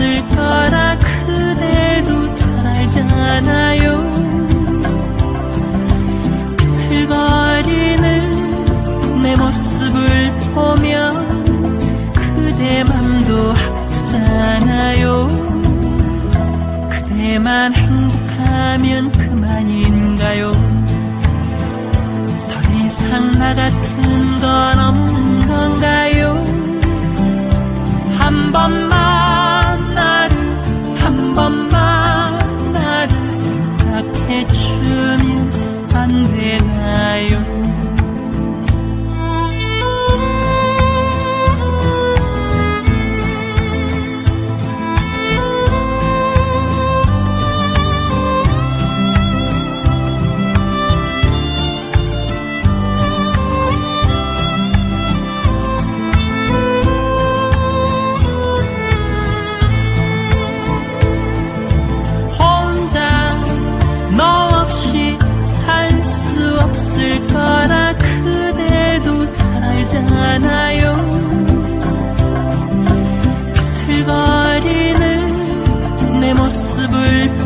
없을 거라 그대도 잘 알잖아요. 비틀거리는 내 모습을 보면 그대 맘도 아프잖아요. 그대만 행복하면 그만인가요? 더 이상 나 같은 건 없는 건가요? 한번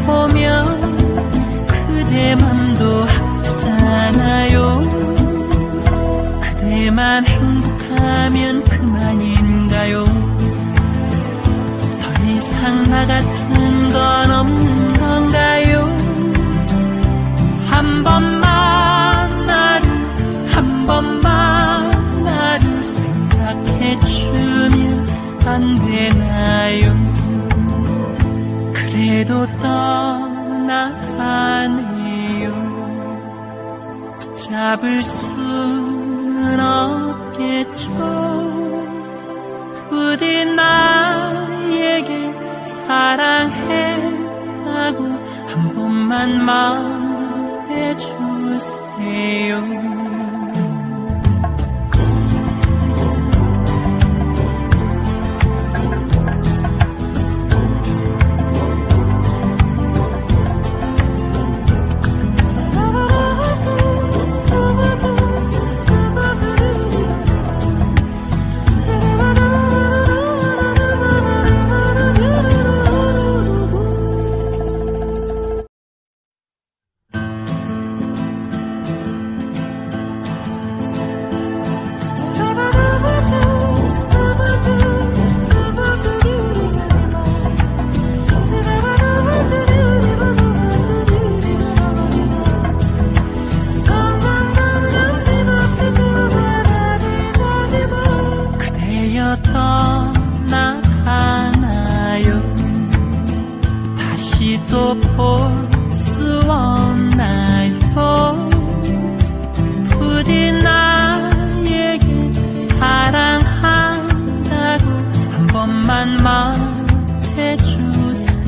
모습 잡을 수는 없겠죠. 부디 나에게 사랑해라고 한 번만 말해주세요. 또 볼 수 없나요? 부디 나에게 사랑한다고 한 번만 말해주세요.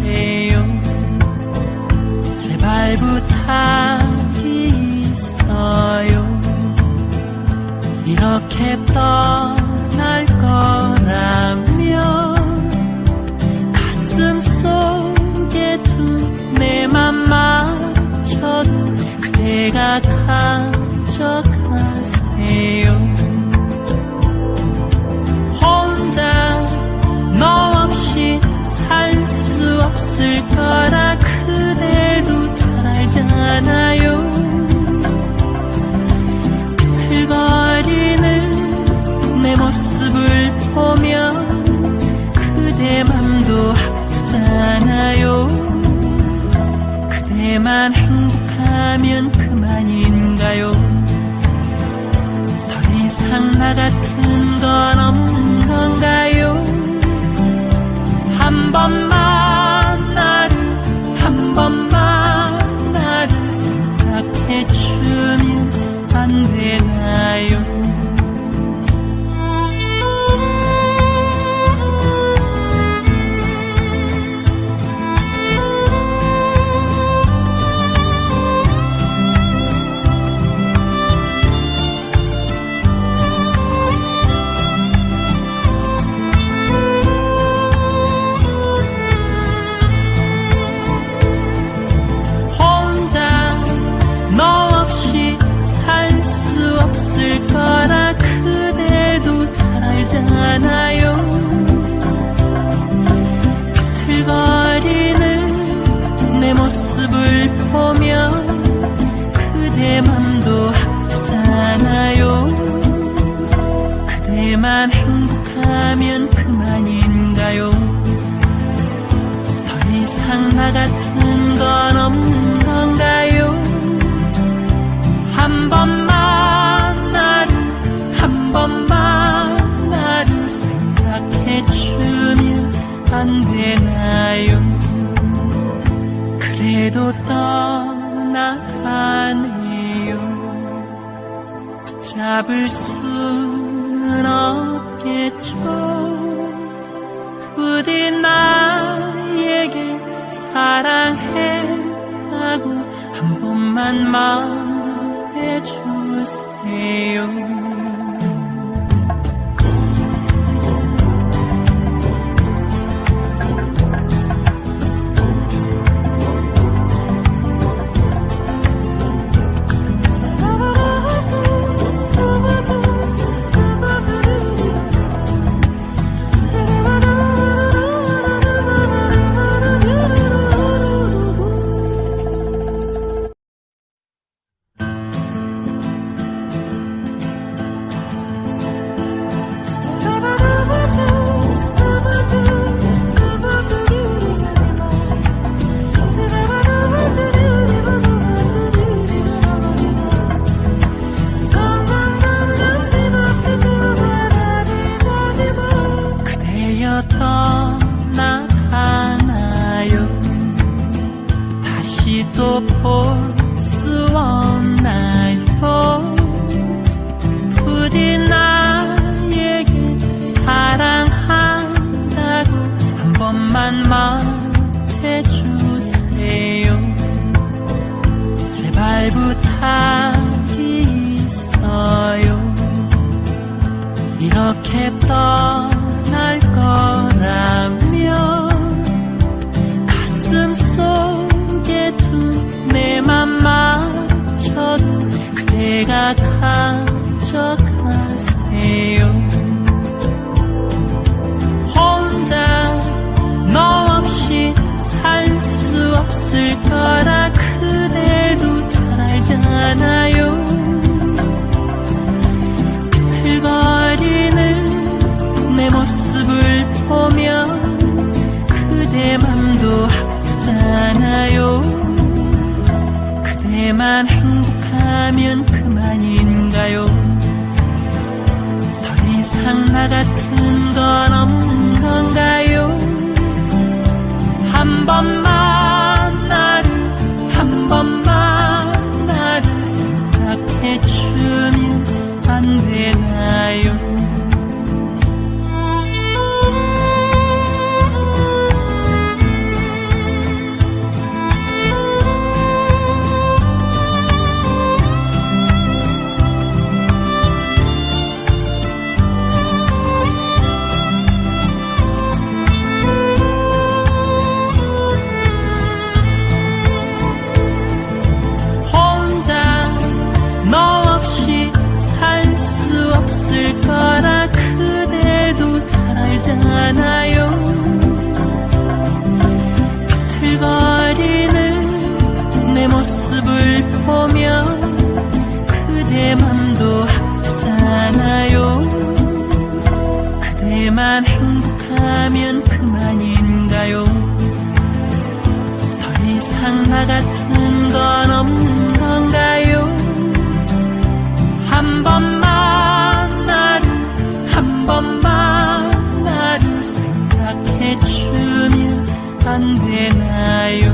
제발 부탁이 있어요. 이렇게 떠날 거라면 그대가 가져가세요. 혼자 너 없이 살 수 없을 거라 그대도 잘 알잖아요. 비틀거리는 내 모습을 보면 그대 맘도 아프잖아요. 그대만 행복 하면 그만인가요? 더 이상 나 같은 건 없는 건가요? 한 번만 하잖아요. 비틀거리는 내 모습을 보며 그대 맘도 아프잖아요. 그대만 행복하면 그만인가요? 더 이상 나 같은 건 없는 건가요 그래도 떠나가네요 붙잡을 수는 없겠죠. 부디 나에게 사랑해라고 한 번만 말 가슴 속에 둔내 맘마저도 그대가 가져가세요. 혼자 너 없이 살 수 없을 거라 그대도 잘 알잖아요 하면 그만인가요? 더 이상 나 같은 건 없는 건가요 더 이상 나 같은 건 없는 건가요? 한 번만 나를 한 번만 나를 생각해 주면 안 되나요?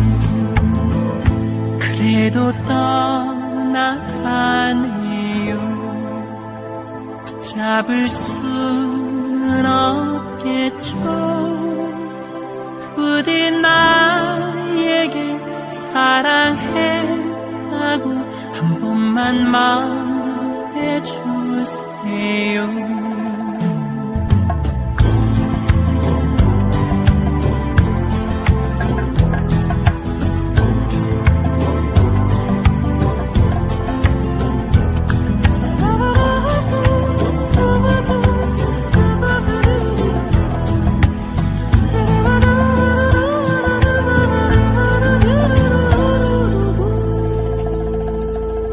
그래도 떠나가네요. 붙잡을 수는 없겠죠. 부디 나에게 사랑해라고 한 번만 말해주세요